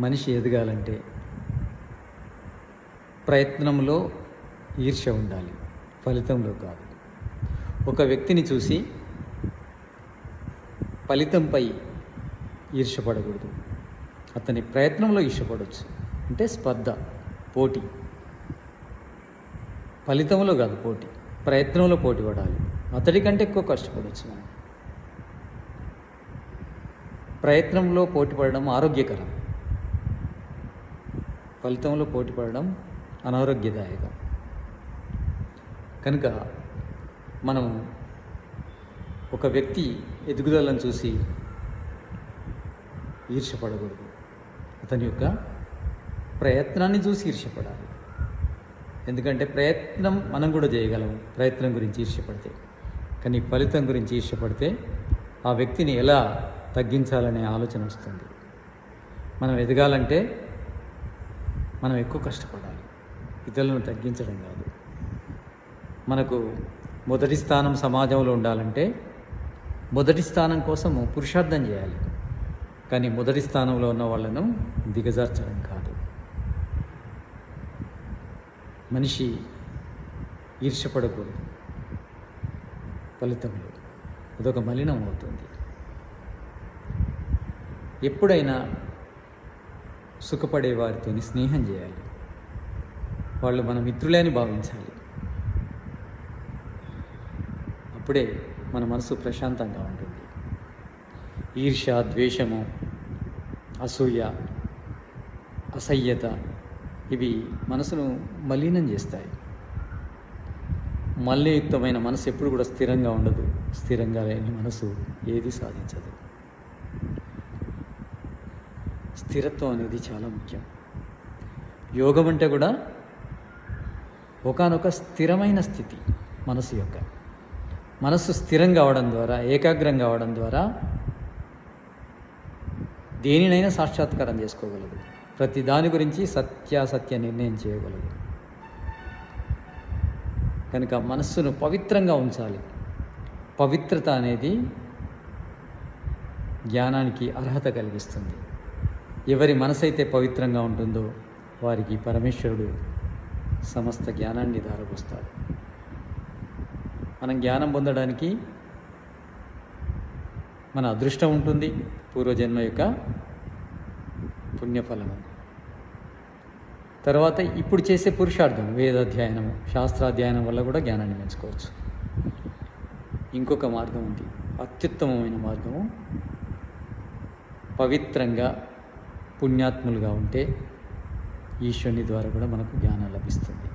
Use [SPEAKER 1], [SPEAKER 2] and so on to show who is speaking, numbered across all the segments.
[SPEAKER 1] మనిషి ఎదగాలంటే ప్రయత్నంలో ఈర్ష ఉండాలి ఫలితంలో కాదు. ఒక వ్యక్తిని చూసి ఫలితంపై ఈర్షపడకూడదు అతని ప్రయత్నంలో ఈర్షపడవచ్చు అంటే స్పర్ధ పోటీ. ఫలితంలో కాదు పోటీ. ప్రయత్నంలో పోటీ పడాలి అతడి కంటే ఎక్కువ కష్టపడవచ్చు మనం. ప్రయత్నంలో పోటీ పడడం ఆరోగ్యకరం. ఫలితంలో పోటీపడడం అనారోగ్యదాయకం. కనుక మనం ఒక వ్యక్తి ఎదుగుదలను చూసి ఈర్షపడకూడదు అతని యొక్క ప్రయత్నాన్ని చూసి ఈర్షపడాలి ఎందుకంటే ప్రయత్నం మనం కూడా చేయగలం ప్రయత్నం గురించి ఈర్ష్యపడితే. కానీ ఫలితం గురించి ఈర్ష్యపడితే ఆ వ్యక్తిని ఎలా తగ్గించాలనే ఆలోచన వస్తుంది. మనం ఎదగాలంటే మనం ఎక్కువ కష్టపడాలి. ఇతరులను తగ్గించడం కాదు. మనకు మొదటి స్థానం సమాజంలో ఉండాలంటే మొదటి స్థానం కోసం పురుషార్థం చేయాలి. కానీ మొదటి స్థానంలో ఉన్న వాళ్ళను దిగజార్చడం కాదు. మనిషి ఈర్షపడకూడదు ఫలితంలో అదొక మలినం అవుతుంది. ఎప్పుడైనా సుఖపడే వారితో స్నేహం చేయాలి. వాళ్ళు మన మిత్రులే అని భావించాలి. అప్పుడే మన మనసు ప్రశాంతంగా ఉంటుంది. ఈర్ష ద్వేషము అసూయ అసహ్యత ఇవి మనసును మలినం చేస్తాయి. మల్లయుక్తమైన మనసు ఎప్పుడు కూడా స్థిరంగా ఉండదు. స్థిరంగా లేని మనసు ఏది సాధించదు. స్థిరత్వం అనేది చాలా ముఖ్యం. యోగం అంటే కూడా ఒకానొక స్థిరమైన స్థితి మనసు యొక్క. మనస్సు స్థిరం కావడం ద్వారా ఏకాగ్రం కావడం ద్వారా దేనినైనా సాక్షాత్కారం చేసుకోగలదు. ప్రతి దాని గురించి సత్యాసత్య నిర్ణయం చేయగలదు. కనుక మనస్సును పవిత్రంగా ఉంచాలి. పవిత్రత అనేది జ్ఞానానికి అర్హత కలిగిస్తుంది. ఎవరి మనసైతే పవిత్రంగా ఉంటుందో వారికి పరమేశ్వరుడు సమస్త జ్ఞానాన్ని దారపోస్తాడు మనం జ్ఞానం పొందడానికి మన అదృష్టం ఉంటుంది పూర్వజన్మ యొక్క పుణ్యఫలము. తర్వాత ఇప్పుడు చేసే పురుషార్థం వేదాధ్యయనము శాస్త్రాధ్యయనం వల్ల కూడా జ్ఞానాన్ని పెంచుకోవచ్చు. ఇంకొక మార్గం ఉంది అత్యుత్తమమైన మార్గము పవిత్రంగా పుణ్యాత్ములుగా ఉంటే ఈశ్వరుని ద్వారా కూడా మనకు జ్ఞానం లభిస్తుంది.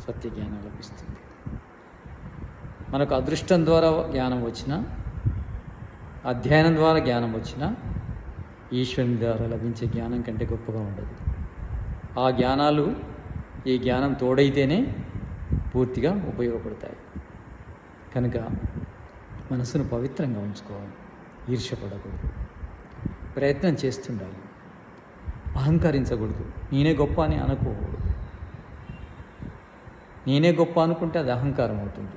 [SPEAKER 1] సత్య జ్ఞానం లభిస్తుంది. మనకు అదృష్టం ద్వారా జ్ఞానం వచ్చిన అధ్యయనం ద్వారా జ్ఞానం వచ్చిన ఈశ్వరుని ద్వారా లభించే జ్ఞానం కంటే గొప్పగా ఉండదు. ఆ జ్ఞానాలు ఈ జ్ఞానం తోడైతేనే పూర్తిగా ఉపయోగపడతాయి. కనుక మనసును పవిత్రంగా ఉంచుకోవాలి. ఈర్ష్యపడకూడదు. ప్రయత్నం చేస్తుండాలి. అహంకరించకూడదు. నేనే గొప్ప అని అనుకోకూడదు. నేనే గొప్ప అనుకుంటే అది అహంకారం అవుతుంది.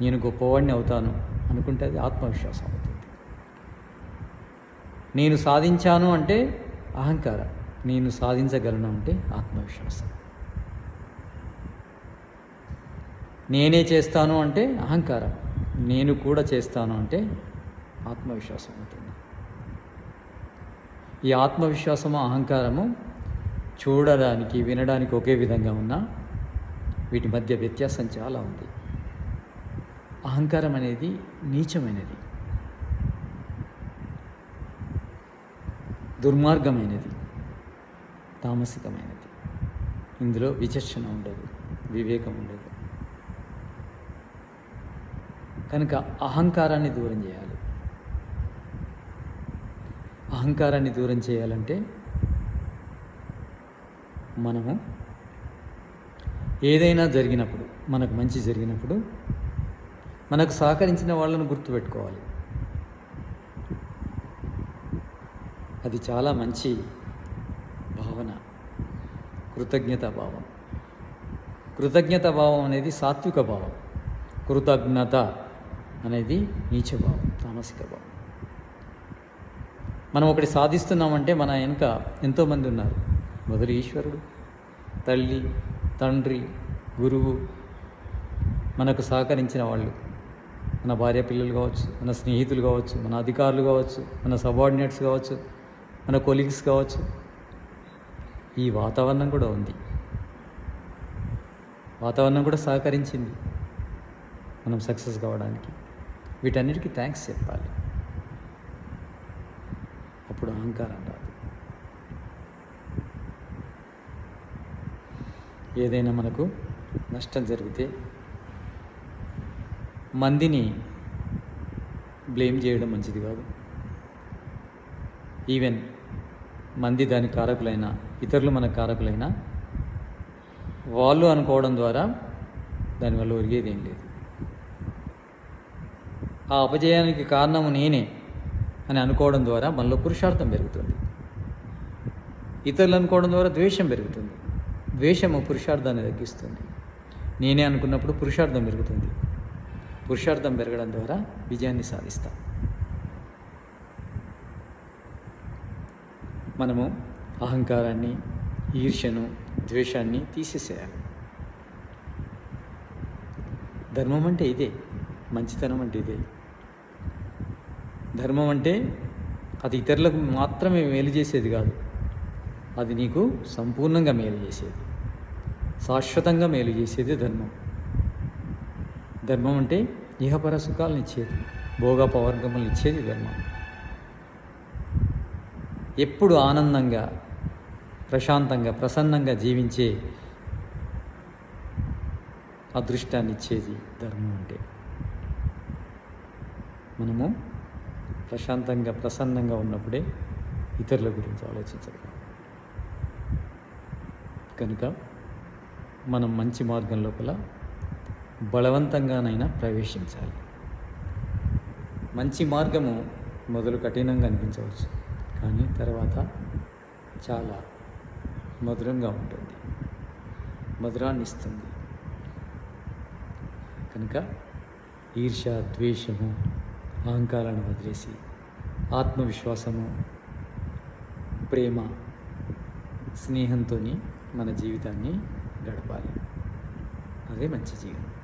[SPEAKER 1] నేను గొప్పవాడిని అవుతాను అనుకుంటే అది ఆత్మవిశ్వాసం అవుతుంది. నేను సాధించాను అంటే అహంకారం. నేను సాధించగలను అంటే ఆత్మవిశ్వాసం. నేనే చేస్తాను అంటే అహంకారం. నేను కూడా చేస్తాను అంటే ఆత్మవిశ్వాసం అవుతుంది. ఈ ఆత్మవిశ్వాసము అహంకారము చూడడానికి వినడానికి ఒకే విధంగా ఉన్నా వీటి మధ్య వ్యత్యాసం చాలా ఉంది. అహంకారం అనేది నీచమైనది. దుర్మార్గమైనది. తామసికమైనది. ఇందులో విచక్షణ ఉండదు వివేకం ఉండదు. కనుక అహంకారాన్ని దూరం చేయాలి. అహంకారాన్ని దూరం చేయాలంటే మనము ఏదైనా జరిగినప్పుడు మనకు మంచి జరిగినప్పుడు మనకు సహకరించిన వాళ్ళను గుర్తుపెట్టుకోవాలి. అది చాలా మంచి భావన కృతజ్ఞత భావం. కృతజ్ఞత భావం అనేది సాత్విక భావం. కృతజ్ఞత అనేది నీచ భావం తామసిక భావం. మనం ఒకటి సాధిస్తున్నామంటే మన వెనుక ఎంతోమంది ఉన్నారు. మొదలు ఈశ్వరుడు తల్లి తండ్రి గురువు మనకు సహకరించిన వాళ్ళు. మన భార్య పిల్లలు కావచ్చు మన స్నేహితులు కావచ్చు మన అధికారులు కావచ్చు మన సబార్డినేట్స్ కావచ్చు మన కొలీగ్స్ కావచ్చు. ఈ వాతావరణం కూడా ఉంది. వాతావరణం కూడా సహకరించింది. మనం సక్సెస్ కావడానికి. వీటన్నిటికీ థ్యాంక్స్ చెప్పాలి. అహంకారం రాదు ఏదైనా మనకు నష్టం జరిగితే మందిని బ్లేమ్ చేయడం మంచిది కాదు. ఈవెన్ మంది దాని కారకులైనా ఇతరులు మన కారకులైనా వాళ్ళు అనుకోవడం ద్వారా దానివల్ల ఒరిగేది ఏం లేదు. ఆ అపజయానికి కారణము నేనే. అని అనుకోవడం ద్వారా మనలో పురుషార్థం పెరుగుతుంది. ఇతరులు అనుకోవడం ద్వారా ద్వేషం పెరుగుతుంది. ద్వేషము పురుషార్థాన్ని తగ్గిస్తుంది. నేనే అనుకున్నప్పుడు పురుషార్థం పెరుగుతుంది. పురుషార్థం పెరగడం ద్వారా విజయాన్ని సాధిస్తాం. మనము అహంకారాన్ని ఈర్ష్యను ద్వేషాన్ని తీసేసేయాలి. ధర్మం అంటే ఇదే. మంచితనం అంటే ఇదే. ధర్మం అంటే అది ఇతరులకు మాత్రమే మేలు చేసేది కాదు. అది నీకు సంపూర్ణంగా మేలు చేసేది. శాశ్వతంగా మేలు చేసేది ధర్మం. ధర్మం అంటే ఇహపర సుఖాలను ఇచ్చేది. భోగపవర్గములను ఇచ్చేది ధర్మం. ఎప్పుడు ఆనందంగా ప్రశాంతంగా ప్రసన్నంగా జీవించే అదృష్టాన్ని ఇచ్చేది ధర్మం అంటే. మనము ప్రశాంతంగా ప్రసన్నంగా ఉన్నప్పుడే ఇతరుల గురించి ఆలోచించగలం. కనుక మనం మంచి మార్గం లోపల బలవంతంగానైనా ప్రవేశించాలి. మంచి మార్గము మొదలు కఠినంగా అనిపించవచ్చు కానీ తర్వాత చాలా మధురంగా ఉంటుంది. మధురాన్ని ఇస్తుంది. కనుక ఈర్ష ద్వేషము అహంకారాన్ని వదిలేసి ఆత్మవిశ్వాసము ప్రేమ స్నేహంతో మన జీవితాన్ని గడపాలి. అదే మంచి జీవనం